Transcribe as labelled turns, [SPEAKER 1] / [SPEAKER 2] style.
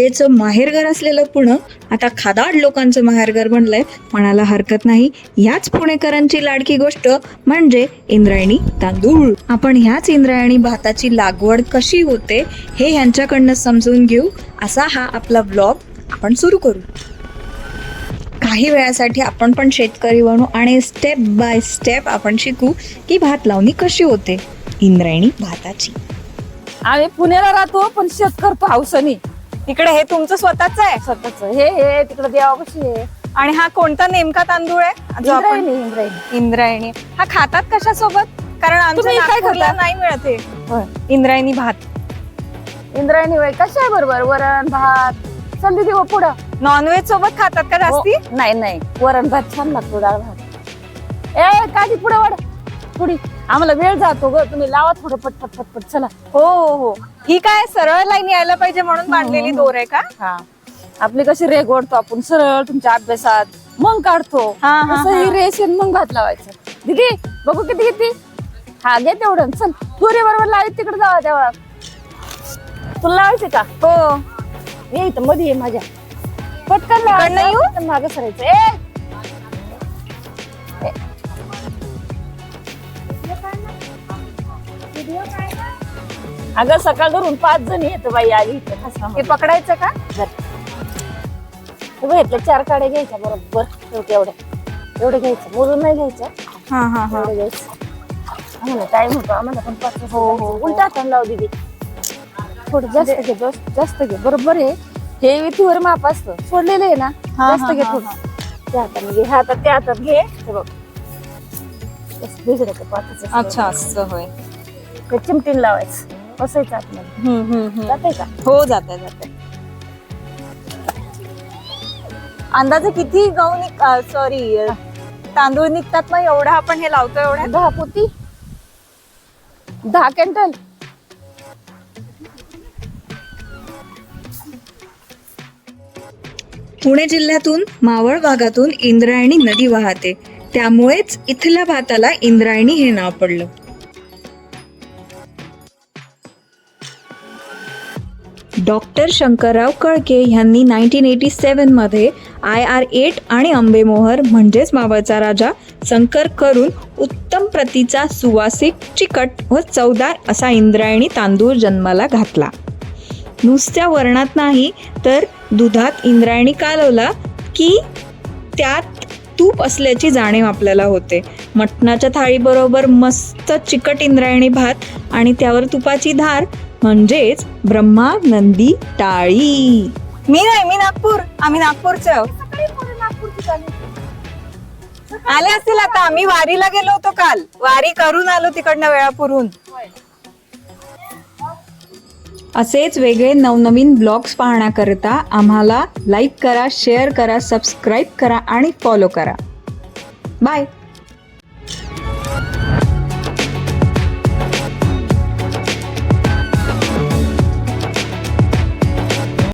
[SPEAKER 1] विद्येचं माहेरघर असलेलं पुणं आता खादाड लोकांचं माहेरघर बनलंय. म्हणायला हरकत नाही. ह्याच पुणेकरांची लाडकी गोष्ट म्हणजे इंद्रायणी तांदूळ. आपण ह्याच इंद्रायणी भाताची लागवड कशी होते हे ह्यांच्याकडनं समजून घेऊ. असा हा आपला ब्लॉग आपण सुरू करू. काही वेळासाठी आपण पण शेतकरी बनू आणि स्टेप बाय स्टेप आपण शिकू की भात लावणी कशी होते इंद्रायणी भाताची.
[SPEAKER 2] आम्ही पुण्याला राहतो पण शेत करतो हावसानी
[SPEAKER 1] इकडे हे तुमचं स्वतःच आहे.
[SPEAKER 2] स्वतःच. हे हे तिकडे देवापाशी आहे
[SPEAKER 1] आणि हा कोणता नेमका तांदूळ आहे? जो आपण
[SPEAKER 2] इंद्रायणी इंद्रायणी.
[SPEAKER 1] इंद्रायणी. हा खातात कशा सोबत कारण आमच्या
[SPEAKER 2] तुम्ही काय
[SPEAKER 1] नागपूरला
[SPEAKER 2] खाता?
[SPEAKER 1] नाही मिळते
[SPEAKER 2] होय.
[SPEAKER 1] इंद्रायणी भात.
[SPEAKER 2] इंद्रायणी वय कशा आहे बरोबर? वरण भात? संधी देऊ पुढं.
[SPEAKER 1] नॉनव्हेज सोबत खातात का जास्ती?
[SPEAKER 2] हो. नाही नाही. वरण भात छान लागतो डाळ भात. ए काधी पुढे थोडी. आम्हाला वेळ जातो ग. तुम्ही लावा थोडं पटपट पटपट. चला.
[SPEAKER 1] हो हो. हो ही काय सरळ लाईन यायला पाहिजे म्हणून बांधलेली दोर आहे का?
[SPEAKER 2] हा. आपली कशी रेग ओढतो आपण. सरळ तुमच्या अभ्यासात. मग काढतो.
[SPEAKER 1] हा, हा,
[SPEAKER 2] तसं ही
[SPEAKER 1] हा.
[SPEAKER 2] रेस आहे, मग भात लावायचं. दिदी बघू किती किती? हा घे तेवढं. चल. पुरे बरोबर लावायचं तिकडे जावा तेव्हा तुला लावायचे का?
[SPEAKER 1] हो.
[SPEAKER 2] ये इथं मध्ये ये माझ्या. पटकन
[SPEAKER 1] इकडनं येऊ?
[SPEAKER 2] लावायचं मागं सरायचं. ए. अगं सकाळ धरून पाच जण येत बाई आली
[SPEAKER 1] हे. पकडायचं का?
[SPEAKER 2] इथल्या चार काड्या घ्यायच्या बरोबर. एवढे एवढे. एवढे घ्यायचं. मोजून नाही घ्यायचं.
[SPEAKER 1] हा हा हा.
[SPEAKER 2] एवढे घ्यायचं. आम्हाला टाइम होतो आम्हाला पण पाच
[SPEAKER 1] हो, हो. हो.
[SPEAKER 2] उलटा हाताने लाव दिदी थोडं जास्त घे जास्त- घे. बरोबर आहे. हे विथीवर माप असतं. सोडलेलं आहे ना? जास्त घे थोडं. त्या हाताने घे ह्या हातात त्या हातात घे. हे बघ.
[SPEAKER 1] अच्छा असं होय.
[SPEAKER 2] ते चिमटीन लावायचं. बसायचं आतमध्ये.
[SPEAKER 1] हम्म, हम्म, हम्म.
[SPEAKER 2] जाते का?
[SPEAKER 1] हो जाते जाते अंदाजे किती गहू निघ सॉरी तांदूळ निघतात मग? एवढा आपण हे लावतो एवढ्या
[SPEAKER 2] दहा पोती. दहा क्विंटल.
[SPEAKER 1] पुणे जिल्ह्यातून मावळ भागातून इंद्रायणी नदी वाहते. त्यामुळेच इथल्या भाताला इंद्रायणी हे नाव पडलं. डॉक्टर शंकरराव कळके यांनी नाईन्टीन एटी सेवनमध्ये आय आर एट आणि आंबेमोहर म्हणजेच मावळचा राजा संकर करून उत्तम प्रतीचा सुवासिक चिकट व चवदार असा इंद्रायणी तांदूळ जन्माला घातला. नुसत्या वर्णात नाही तर दुधात इंद्रायणी कालवला की त्यात तूप असल्याची जाणीव आपल्याला होते. मटणाच्या थाळीबरोबर मस्त चिकट इंद्रायणी भात आणि त्यावर तुपाची धार म्हणजेच ब्रह्मा नंदी टाळी. मी नाही मी नागपूर. आम्ही नागपूरचे आले असतील आता. आम्ही वारीला गेलो होतो काल. वारी करून आलो तिकडनं वेळापूरहून असेच वेगळे नवनवीन ब्लॉग्स पाहण्याकरिता आम्हाला लाईक करा शेअर करा सबस्क्राईब करा आणि फॉलो करा. बाय.